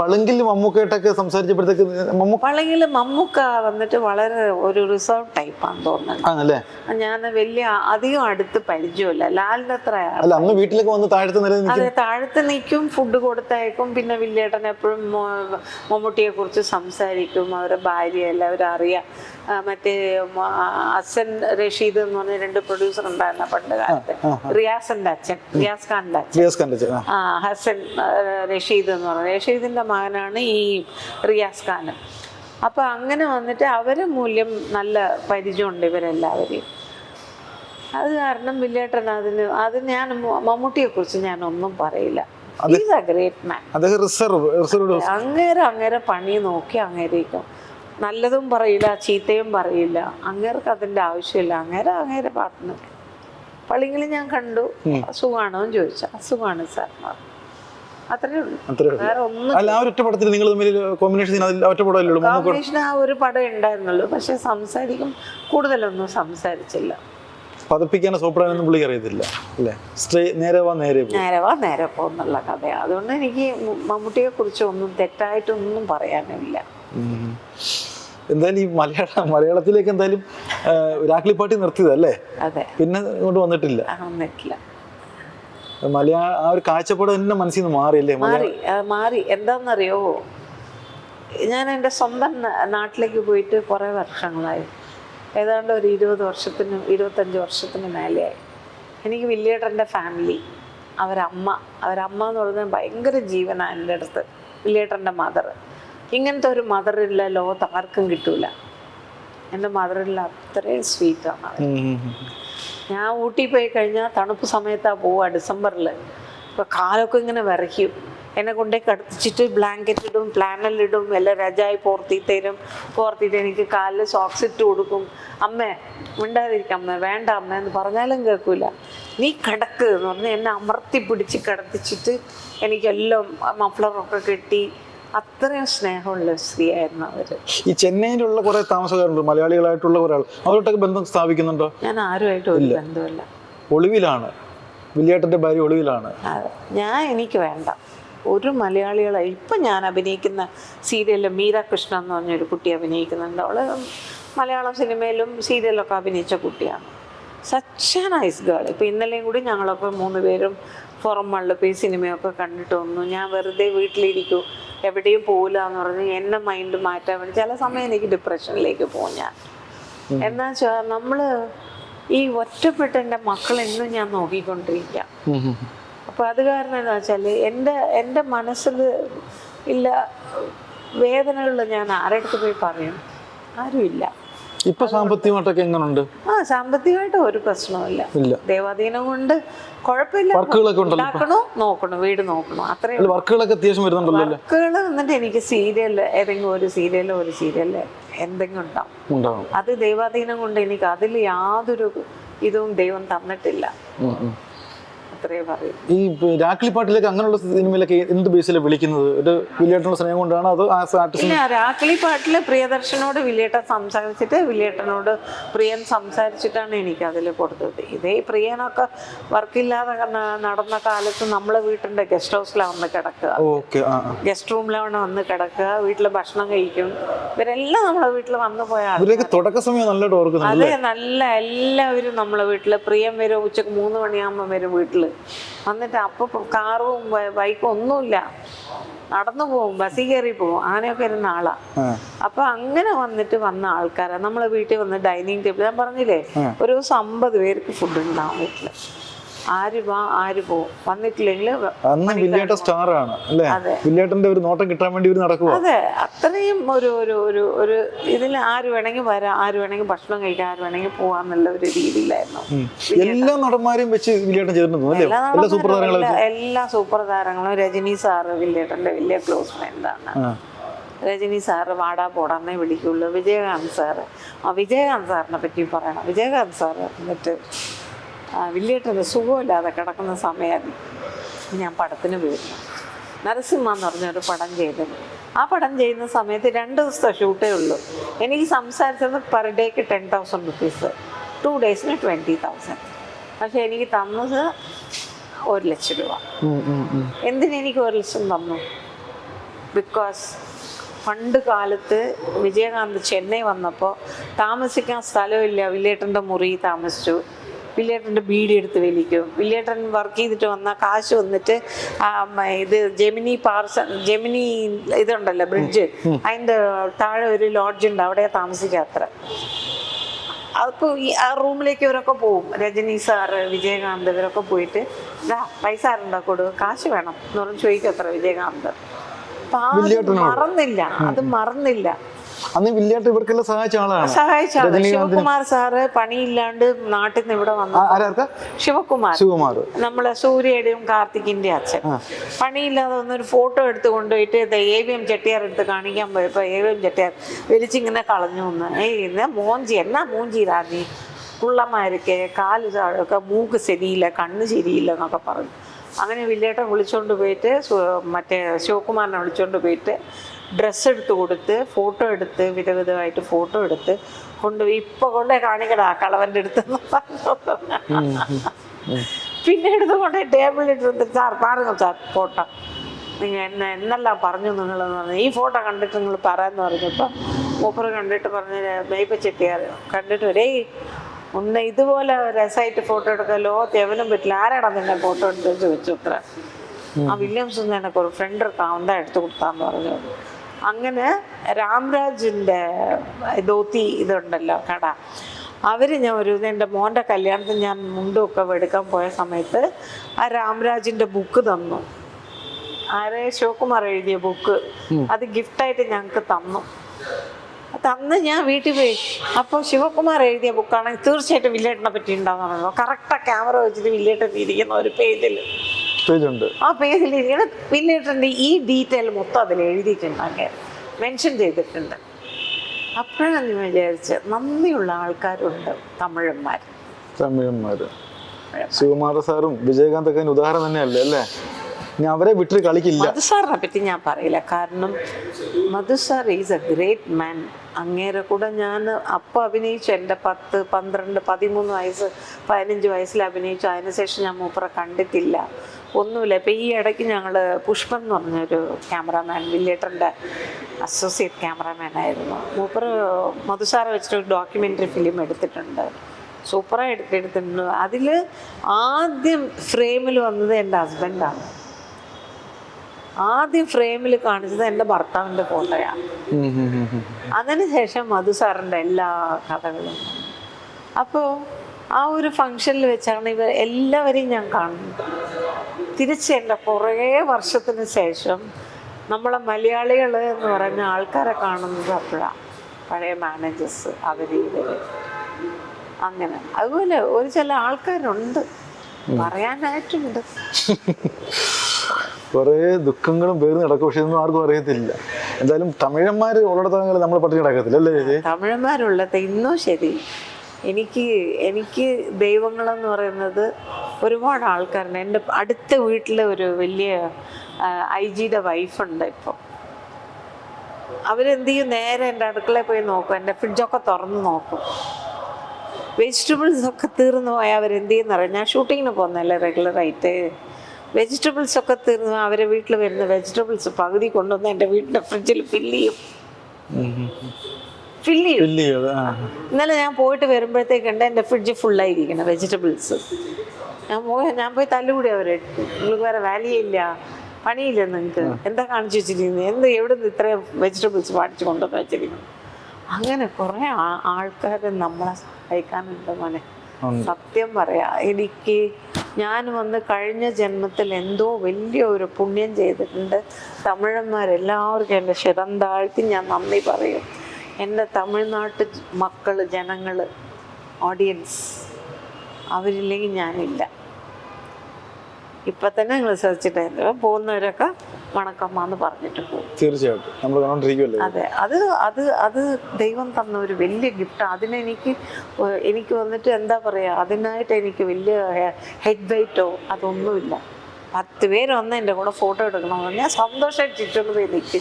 പളുങ്കിൽ മമ്മൂക്കായിട്ടൊക്കെ സംസാരിച്ചപ്പോഴത്തേക്ക് പളുങ്കിൽ മമ്മൂക്ക വന്നിട്ട് വളരെ ഒരു റിസർവ് ടൈപ്പാന്ന് തോന്നുന്നത് ഞാൻ വലിയ അധികം അടുത്ത് പരിചയമില്ല. ലാലിന് അത്ര അല്ല അന്ന് വീട്ടിലേക്ക് വന്ന് താഴത്ത് അതെ താഴത്ത് നിൽക്കും ഫുഡ് കൊടുത്തയക്കും പിന്നെ വില്ലേട്ടൻ എപ്പോഴും മമ്മൂട്ടിയെ കുറിച്ച് സംസാരിക്കും അവരുടെ ഭാര്യ എല്ലാവരും അറിയാം മറ്റേ അസൻ റഷീദ് എന്ന് പറഞ്ഞ രണ്ട് പ്രൊഡ്യൂസർ ഉണ്ടായിരുന്ന പണ്ട് കാലത്ത്. റിയാസിന്റെ അച്ഛൻ റിയാസ് ഖാന്റെ അച്ഛൻ. ആ. ഹസൻ റഷീദ് എന്ന് പറഞ്ഞ. റഷീദിന്റെ മകനാണ് ഈ റിയാസ് ഖാൻ അപ്പൊ അങ്ങനെ വന്നിട്ട് അവരെ മൂല്യം നല്ല പരിചയമുണ്ട് ഇവരെല്ലാവരെയും. അത് കാരണം വില്ലേട്ടൻ അതിന് അത് ഞാൻ മമ്മൂട്ടിയെ കുറിച്ച് ഞാൻ ഒന്നും പറയില്ല. ഗ്രേറ്റ് മാൻ അങ്ങേരെ അങ്ങേരെ പണി നോക്കി അങ്ങേരേക്കും നല്ലതും പറയില്ല ചീത്തയും പറയില്ല. അങ്ങേർക്ക് അതിന്റെ ആവശ്യമില്ല. അങ്ങേരെ അങ്ങേരെ പാട്ടിന് പള്ളിങ്ങളിൽ ഞാൻ കണ്ടു അസുഖമാണോ എന്ന് ചോദിച്ചു. അസുഖമാണ് സാർ. കോമ്പിനേഷൻ ആ ഒരു പടം ഉണ്ടായിരുന്നുള്ളൂ. പക്ഷെ സംസാരിക്കും കൂടുതലൊന്നും സംസാരിച്ചില്ല. പതപ്പിക്കാനോ സോപ്പിടാനൊന്നും പുള്ളി അറിയത്തില്ല അല്ലേ? സ്ട്രേ നേരെ വാ നേരെ നേരെ വാ നേരെ പോകുന്നുള്ള കഥയാണ് അതുകൊണ്ട് എനിക്ക് മമ്മൂട്ടിയെ കുറിച്ച് ഒന്നും തെറ്റായിട്ടൊന്നും പറയാനില്ല. എന്തായാലും ഈ മലയാള മലയാളത്തിലേക്ക് എന്തായാലും ആ, രാക്ലിപ്പാട്ടി നിർത്തിയതല്ലേ? പിന്നെ ഇങ്ങോട്ട് വന്നിട്ടില്ല. മലയാള ആ ഒരു കാഴ്ചപ്പാട് തന്നെ മനസ്സിൽ നിന്ന് മാറിയല്ലേ? മാറി മാറി. എന്താണെന്നറിയോ ഞാൻ എന്റെ സ്വന്തം നാട്ടിലേക്ക് പോയിട്ട് കുറേ വർഷങ്ങളായി. ഏതാണ്ട് ഒരു ഇരുപത് വർഷത്തിന് ഇരുപത്തഞ്ച് വർഷത്തിന് മേലെയായി. എനിക്ക് വില്ലേട്ടന്റെ ഫാമിലി അവരമ്മ. അവരമ്മ എന്ന് പറഞ്ഞാൽ ഭയങ്കര ജീവനാണ് എന്റെ അടുത്ത്. വില്ലേട്ടന്റെ മദർ ഇങ്ങനത്തെ ഒരു മദർ ഇല്ല ലോകത്ത് ആർക്കും കിട്ടൂല. എന്റെ ഇല്ല അത്രയും സ്വീറ്റാണ്. ഞാൻ ഊട്ടി പോയി കഴിഞ്ഞാൽ തണുപ്പ് സമയത്താ പോവാ ഡിസംബറിൽ അപ്പോൾ കാലൊക്കെ ഇങ്ങനെ വിറയ്ക്കും. എന്നെ കൊണ്ടേ കടത്തിച്ചിട്ട് ബ്ലാങ്കറ്റ് ഇടും പ്ലാനലിടും എല്ലാം രജായി പോർത്തി തരും പോർത്തിട്ട് എനിക്ക് കാലിൽ സോക്സ് ഇട്ട് കൊടുക്കും. അമ്മേ മിണ്ടാതിരിക്കും അമ്മ വേണ്ട അമ്മ എന്ന് പറഞ്ഞാലും കേൾക്കൂല. നീ കിടക്ക് എന്ന് പറഞ്ഞ് എന്നെ അമർത്തി പിടിച്ച് കിടത്തിച്ചിട്ട് എനിക്കെല്ലാം മഫ്ലറൊക്കെ കെട്ടി അത്രയും സ്നേഹമുള്ള സ്ത്രീയായിരുന്നു അവർ. ഈ ചെന്നൈയിലുള്ള കുറെ താമസക്കാരുണ്ട് മലയാളികളായിട്ടുള്ള ഒരാൾ ആൾ. അവരോട്ടൊക്കെ ബന്ധം സ്ഥാപിക്കുന്നുണ്ടോ? ഞാൻ ആരുമായിട്ടും ഒരു ബന്ധമില്ല ഒളിവിലാണ്. വില്യേട്ടന്റെ ഭാര്യ ഒളിവിലാണ്. ഞാൻ എനിക്ക് വേണ്ട. ഒരു മലയാളികളെ ഇപ്പം ഞാൻ അഭിനയിക്കുന്ന സീരിയലിൽ മീര കൃഷ്ണ എന്ന് പറഞ്ഞൊരു കുട്ടി അഭിനയിക്കുന്നുണ്ട്. അവൾ മലയാളം സിനിമയിലും സീരിയലൊക്കെ അഭിനയിച്ച കുട്ടിയാണ്. Such nice girl. ഇപ്പം ഇന്നലെയും കൂടി ഞങ്ങളൊക്കെ മൂന്ന് പേരും പുറം മള്ളിൽ പോയി സിനിമയൊക്കെ കണ്ടിട്ട് വന്നു ഞാൻ വെറുതെ വീട്ടിലിരിക്കും. എവിടെയും പോകില്ല എന്ന് പറഞ്ഞ് എന്നെ മൈൻഡ് മാറ്റാൻ വേണ്ടി ചില സമയം എനിക്ക് ഡിപ്രഷനിലേക്ക് പോകും ഞാൻ. എന്നാ വെച്ചാൽ നമ്മൾ ഈ ഒറ്റപ്പെട്ട എന്റെ മക്കളെന്നും ഞാൻ നോക്കിക്കൊണ്ടിരിക്കുക അപ്പൊ അത് കാരണം എന്താ വെച്ചാൽ എന്റെ എന്റെ മനസ്സിൽ ഇല്ല വേദനകളിൽ ഞാൻ ആരെടുത്ത് പോയി പറയും? ആരുമില്ല. ഇപ്പൊ സാമ്പത്തികമായിട്ടൊക്കെ എങ്ങനുണ്ട്? ആ സാമ്പത്തികമായിട്ട് ഒരു പ്രശ്നവുമില്ല. ദേവാധീനം കൊണ്ട് കുഴപ്പമില്ല വർക്കുകളൊക്കെ ഉണ്ടാക്കണോ? നോക്കണോ? വീട് നോക്കണോ? അത്രയും വർക്കുകളൊക്കെ അത്യാവശ്യം വരുന്നുണ്ടല്ലോ വർക്കുകൾ എന്നിട്ട് എനിക്ക് സീരിയൽ ഏതെങ്കിലും ഒരു സീരിയലോ ഒരു സീരിയൽ എന്തെങ്കിലും ഉണ്ടാവും. അത് ദൈവാധീനം കൊണ്ട് എനിക്ക് അതിൽ യാതൊരു ഇതും ദൈവം തന്നിട്ടില്ല. ഈ പ- രാക്ലിപ്പാട്ടിലേക്ക് അങ്ങനെയുള്ള സിനിമയിലൊക്കെ എന്ത് ബേസിലാണ് വിളിക്കുന്നത്? ഒരു വില്ലേട്ടനുള്ള സ്നേഹം കൊണ്ടാണ്? അത് രാക്കിളി പാട്ടിൽ പ്രിയദർശനോട് വില്ലേട്ടൻ സംസാരിച്ചിട്ട് വില്ലേട്ടനോട് പ്രിയൻ സംസാരിച്ചിട്ടാണ് എനിക്ക് അതിൽ കൊടുത്തത്. ഇതേ പ്രിയനൊക്കെ വർക്കില്ലാതെ നടന്ന കാലത്ത് നമ്മളെ വീട്ടിന്റെ ഗസ്റ്റ് ഹൗസിലാണ് വന്ന് കിടക്കുക. ഗസ്റ്റ് റൂമിലാണ് വന്ന് കിടക്കുക വീട്ടിൽ ഭക്ഷണം കഴിക്കും. ഇവരെല്ലാം നമ്മളെ വീട്ടിൽ വന്നു ഇവരൊക്കെ തുടക്ക സമയം ഓർക്കുന്നുണ്ട് അതെ നല്ല എല്ലാവരും നമ്മളെ വീട്ടിൽ പ്രിയം വരും ഉച്ചയ്ക്ക് മൂന്ന് മണിയാകുമ്പോൾ വരും വീട്ടിൽ വന്നിട്ട് അപ്പോൾ കാറും ബൈക്കും ഒന്നുമില്ല. നടന്നു പോകും ബസ്സിൽ കയറി പോകും അങ്ങനെയൊക്കെ ഇരുന്ന ആളാ. അപ്പൊ അങ്ങനെ വന്നിട്ട് വന്ന ആൾക്കാരാ. നമ്മളെ വീട്ടിൽ വന്ന് ഡൈനിങ് ടേബിൾ ഞാൻ പറഞ്ഞില്ലേ? ഒരു ദിവസം അമ്പത് പേർക്ക് ഫുഡ് ഉണ്ടാവും വീട്ടിൽ. ആര് വാ ആര് പോവും വന്നിട്ടില്ലെങ്കിൽ അന്ന് വില്ലേട്ട സ്റ്റാർ ആണ് അല്ലേ. വില്ലേട്ടന്റെ ഒരു നോട്ടം കിട്ടാൻ വേണ്ടി ഇവർ നടക്കുക അതെ. അത്രയും ഒരു ഒരു ഒരു ഒരു ഇതിൽ ആര് വേണമെങ്കിൽ വരാം ആര് വേണമെങ്കിൽ ഭക്ഷണം കഴിക്കാം ആര് വേണമെങ്കിൽ പോവാന്നുള്ള ഒരു രീതിയിലായിരുന്നു എല്ലാ നടന്മാരെയും വെച്ച് വില്ലേട്ടൻ ചെയ്തിട്ടുണ്ട്? എല്ലാ സൂപ്പർ താരങ്ങളും എല്ലാ- സൂപ്പർ താരങ്ങളും രജനി സാറ് വില്ലേട്ടന്റെ വലിയ ക്ലോസ് ഫ്രണ്ടാണ് ആണ്. രജനി സാറ് വാടാ പോടാന്നേ വിളിക്കുള്ളൂ. വിജയകാന്ത് സാറ്. ആ വിജയകാന്ത് സാറിനെ പറ്റി പറയണം. വിജയകാന്ത് സാറ് എന്നിട്ട് ആ, വില്ലേട്ടന് സുഖമില്ലാതെ കിടക്കുന്ന സമയമായിരുന്നു. ഞാൻ പടത്തിന് പോയിരുന്നു നരസിംഹ എന്ന് പറഞ്ഞൊരു പടം ചെയ്തു. ആ പടം ചെയ്യുന്ന സമയത്ത് രണ്ട് ദിവസത്തെ ഷൂട്ടേ ഉള്ളൂ. എനിക്ക് സംസാരിച്ചത് പെർ ഡേക്ക് ടെൻ തൗസൻഡ് റുപ്പീസ്. ടു ഡേയ്സിന് ട്വന്റി തൗസൻഡ്. പക്ഷേ എനിക്ക് തന്നത് ഒരു ലക്ഷം രൂപ. എന്തിനു. എന്തിനെനിക്ക് ഒരു ലക്ഷം തന്നു? ബിക്കോസ് പണ്ട് കാലത്ത് വിജയകാന്ത് ചെന്നൈ വന്നപ്പോൾ താമസിക്കാൻ സ്ഥലമില്ല. വില്ലേട്ടന്റെ മുറി താമസിച്ചു. വില്ലേട്ടന്റെ ബീഡി എടുത്ത് വലിക്കും. വില്ലേട്ടൻ വർക്ക് ചെയ്തിട്ട് വന്ന കാശ് വന്നിട്ട് ഇത് ജെമിനി പാർസൽ ജെമിനി ഇതുണ്ടല്ലോ ബ്രിഡ്ജ് അതിന്റെ താഴെ ഒരു ലോഡ്ജ് ഉണ്ട്. അവിടെ താമസിക്കാത്ര അപ്പോൾ ഈ ആ റൂമിലേക്ക് ഇവരൊക്കെ പോവും. രജനി സാറ് വിജയകാന്ത് ഇവരൊക്കെ പോയിട്ട് ഇതാ പൈസ ആരുണ്ടാ കൊടു? കാശ് വേണം. എന്ന് പറഞ്ഞ് ചോദിക്കും അത്ര വിജയകാന്ത്. അപ്പൊ? മറന്നില്ല. അത് മറന്നില്ല. അന്ന് വില്ലിയാട്ട് ഇവർക്കെല്ലാം സഹായിച്ച ആളാണ്. രജനീകാന്തിന് ശിവകുമാർ സാറ് പണിയില്ലാണ്ട് നാട്ടിൽ നിന്ന് ഇവിടെ വന്നു. ശിവകുമാർ. ശിവകുമാർ. നമ്മളെ സൂര്യയുടെയും കാർത്തികിന്റെ അച്ഛൻ. പണിയില്ലാതെ വന്നൊരു ഫോട്ടോ എടുത്ത് കൊണ്ടുപോയിട്ട് എ വി എം ചെട്ടിയാർ എടുത്ത് കാണിക്കാൻ പോയപ്പോ എ വി എം ചെട്ടിയാർ വലിച്ചിങ്ങനെ കളഞ്ഞു എന്ന് ഏയ് ഇന്ന് മോഞ്ചി എന്നാ മൂഞ്ചിരാ നീ പുള്ളമാരൊക്കെ കാൽ താഴൊക്കെ മൂക്ക് ശരിയില്ല കണ്ണ് ശരിയില്ല എന്നൊക്കെ പറഞ്ഞു. അങ്ങനെ വില്ലേട്ടൻ വിളിച്ചുകൊണ്ട് പോയിട്ട് മറ്റേ ശിവകുമാറിനെ വിളിച്ചുകൊണ്ട് പോയിട്ട് ഡ്രസ്സ് എടുത്ത് കൊടുത്ത് ഫോട്ടോ എടുത്ത് വിധവിധമായിട്ട് ഫോട്ടോ എടുത്ത് കൊണ്ട് ഇപ്പൊ കൊണ്ടേ കാണിക്കടാ കളവന്റെ അടുത്ത് പിന്നെ എടുത്ത് കൊണ്ടേ ടേബിളിലിട്ട് സാർ പാരുങ്ങ സാർ ഫോട്ടോ നിങ്ങൾ എന്നെ എന്നെല്ലാം പറഞ്ഞു നിങ്ങൾ പറഞ്ഞു. ഈ ഫോട്ടോ കണ്ടിട്ട് നിങ്ങൾ പറയാന്ന് പറഞ്ഞപ്പോൾ മൂപ്പർ കണ്ടിട്ട് പറഞ്ഞ മേയ്പ ചെട്ടിയാർ കണ്ടിട്ട് ഒരേ ഒന്ന് ഇതുപോലെ രസമായിട്ട് ഫോട്ടോ എടുക്കാൻ ലോകത്ത് എവനും പറ്റില്ല. ആരാടാ നിന്നെ ഫോട്ടോ എടുത്തെന്ന് ചോദിച്ചു അത്ര ആ വില്യംസ് എനിക്ക് ഒരു ഫ്രണ്ട് എടുക്കാം എന്താ എടുത്തു കൊടുത്താന്ന് പറഞ്ഞു. അങ്ങനെ രാംരാജിന്റെ ധോത്തി ഇതുണ്ടല്ലോ കട. അവർ ഞാൻ ഒരു എന്റെ മോന്റെ കല്യാണത്തിന് ഞാൻ മുണ്ടുമൊക്കെ എടുക്കാൻ പോയ സമയത്ത് ആ രാംരാജിന്റെ ബുക്ക് തന്നു. ആരെ? ശിവകുമാർ എഴുതിയ ബുക്ക് അത് ഗിഫ്റ്റായിട്ട് ഞങ്ങൾക്ക് തന്നു. തന്ന് ഞാൻ വീട്ടിൽ പോയി. അപ്പോൾ ശിവകുമാർ എഴുതിയ ബുക്കാണെങ്കിൽ തീർച്ചയായിട്ടും വില്ലേട്ടനെ പറ്റി ഉണ്ടാകുന്നു കറക്റ്റാണ് ക്യാമറ വെച്ചിട്ട് വില്ലേട്ടൻ ഇരിക്കുന്ന ഒരു പേജിൽ പേജുണ്ട് ആ പേജിൽ ഇങ്ങനെ പിന്നിട്ടുണ്ട് ഈ ഡീറ്റെയിൽ മൊത്തം അതിൽ എഴുതിയിട്ടുണ്ട് അങ്ങനെ മെൻഷൻ ചെയ്തിട്ടുണ്ട്. അപ്പോഴാണ് ഞാൻ വിചാരിച്ച് നന്ദിയുള്ള ആൾക്കാരുണ്ട് തമിഴന്മാർ. തമിഴന്മാർ. ശിവകുമാര സാറും വിജയകാന്ത് ഒക്കെ ഉദാഹരണം തന്നെയല്ലേ അല്ലേ? ഞാൻ അവരെ വിട്ടിട്ട് കളിക്കില്ല. മധുസാറിനെ പറ്റി ഞാൻ പറയില്ല. കാരണം Madhu sir is a great man അങ്ങേരെ കൂടെ ഞാൻ അപ്പോൾ അഭിനയിച്ചു. എന്റെ പത്ത് പന്ത്രണ്ട് പതിമൂന്ന് വയസ്സ് പതിനഞ്ച് വയസ്സിൽ അഭിനയിച്ചു. അതിനുശേഷം ഞാൻ മൂപ്പറെ കണ്ടിട്ടില്ല. ഒന്നുമില്ല. ഇപ്പം ഈ ഇടയ്ക്ക് ഞങ്ങൾ പുഷ്പം എന്ന് പറഞ്ഞൊരു ക്യാമറാമാൻ വില്ലേട്ടന്റെ അസോസിയേറ്റ് ക്യാമറാമാൻ ആയിരുന്നു. മൂപ്പർ മധുസാറെ വെച്ചിട്ട് ഒരു ഡോക്യുമെന്ററി ഫിലിം എടുത്തിട്ടുണ്ട്. സൂപ്പറായി എടുത്തെടുത്തിട്ടുണ്ട് അതിൽ ആദ്യം ഫ്രെയിമിൽ വന്നത് എന്റെ ഹസ്ബൻഡാണ്. ആദ്യം ഫ്രെയിമിൽ കാണിച്ചത് എന്റെ ഭർത്താവിന്റെ ഫോട്ടോയാണ്. അതിനുശേഷം മധു സാറിന്റെ എല്ലാ കഥകളും. അപ്പോൾ ആ ഒരു ഫങ്ഷനിൽ വെച്ചാണ് ഇവർ എല്ലാവരെയും ഞാൻ കാണുന്നത്. തിരിച്ച് എന്റെ കുറേ വർഷത്തിന് ശേഷം നമ്മളെ മലയാളികൾ എന്ന് പറയുന്ന ആൾക്കാരെ കാണുന്നത് അപ്പോഴാണ് പഴയ മാനേജേഴ്സ് അവർ ഇവർ അങ്ങനെ. അതുപോലെ ഒരു ചില ആൾക്കാരുണ്ട്. പറയാനായിട്ടുണ്ട്. കുറേ ദുഃഖങ്ങളും പേര് നടക്കും. പക്ഷെ ഇതൊന്നും ആർക്കും അറിയത്തില്ല. എന്തായാലും തമിഴന്മാർ ഉള്ളിടത്തോളം നമ്മൾ പട്ടിണി കിടക്കത്തില്ല അല്ലേ തമിഴന്മാരുള്ളത് ഇന്നും ശരി. എനിക്ക് എനിക്ക് ദൈവങ്ങളെന്ന് പറയുന്നത് ഒരുപാട് ആൾക്കാരുണ്ട്. എന്റെ അടുത്ത വീട്ടിലെ ഒരു വലിയ ഐ ജിയുടെ വൈഫുണ്ട് ഇപ്പം. അവരെന്ത് ചെയ്യും? നേരെ എന്റെ അടുക്കളയിൽ പോയി നോക്കും. എന്റെ ഫ്രിഡ്ജൊക്കെ തുറന്ന് നോക്കും. വെജിറ്റബിൾസ് ഒക്കെ തീർന്നു പോയാൽ അവരെന്ത് ചെയ്യുന്നറിയാം ഞാൻ ഷൂട്ടിങ്ങിന് പോകുന്നതല്ലേ റെഗുലറായിട്ട്. വെജിറ്റബിൾസ് ഒക്കെ തീർന്നു അവരെ വീട്ടിൽ വരുന്ന വെജിറ്റബിൾസ് പകുതി കൊണ്ടുവന്ന് എന്റെ വീടിന്റെ ഫ്രിഡ്ജിൽ ഫില്ല് ചെയ്യും. ഫില്ല് ചെയ്യും. ഇന്നലെ ഞാൻ പോയിട്ട് വരുമ്പോഴത്തേക്കുണ്ട് എന്റെ ഫ്രിഡ്ജ് ഫുള്ളായിരിക്കണം വെജിറ്റബിൾസ് ഞാൻ പോയി ഞാൻ പോയി തല്ലുകൂടി അവരെ. നിങ്ങൾക്ക് വേറെ വാല്യൂ പണിയില്ല നിങ്ങൾക്ക്. എന്താ കാണിച്ചു വെച്ചിരിക്കുന്നത് എന്ത് എവിടെ നിന്ന് ഇത്രയും വെജിറ്റബിൾസ് പാടിച്ചു കൊണ്ടുവന്ന് വെച്ചിരിക്കുന്നു? അങ്ങനെ കുറേ ആൾക്കാർ നമ്മളെ സഹായിക്കാനുണ്ട് മോനെ. സത്യം പറയാ എനിക്ക് ഞാൻ വന്ന് കഴിഞ്ഞ ജന്മത്തിൽ എന്തോ വലിയ ഒരു പുണ്യം ചെയ്തിട്ടുണ്ട്. തമിഴന്മാരെല്ലാവർക്കും എന്റെ ശിരം താഴ്ത്തി ഞാൻ നന്ദി പറയും. എന്റെ തമിഴ്നാട്ട് മക്കൾ ജനങ്ങൾ ഓഡിയൻസ് അവരില്ലെങ്കിൽ ഞാനില്ല. ഇപ്പം തന്നെ നിങ്ങൾ ശ്രദ്ധിച്ചിട്ടായിരുന്നു പോകുന്നവരൊക്കെ വണക്കമ്മാന്ന് പറഞ്ഞിട്ട് പോകും. തീർച്ചയായിട്ടും. നമ്മൾ കണ്ടോണ്ടിരിക്കുമല്ലേ അതെ. അത് അത് അത് ദൈവം തന്ന ഒരു വലിയ ഗിഫ്റ്റ് അതിനെനിക്ക് എനിക്ക് വന്നിട്ട് എന്താ പറയുക അതിനായിട്ട് എനിക്ക് വലിയ ഹെഡ് വെയിറ്റോ അതൊന്നുമില്ല. പത്ത് പേര് വന്ന് എന്റെ കൂടെ ഫോട്ടോ എടുക്കണമെന്ന് ഞാൻ സന്തോഷമായിട്ട് ചുറ്റുള്ളത് പോയി നിൽക്കും.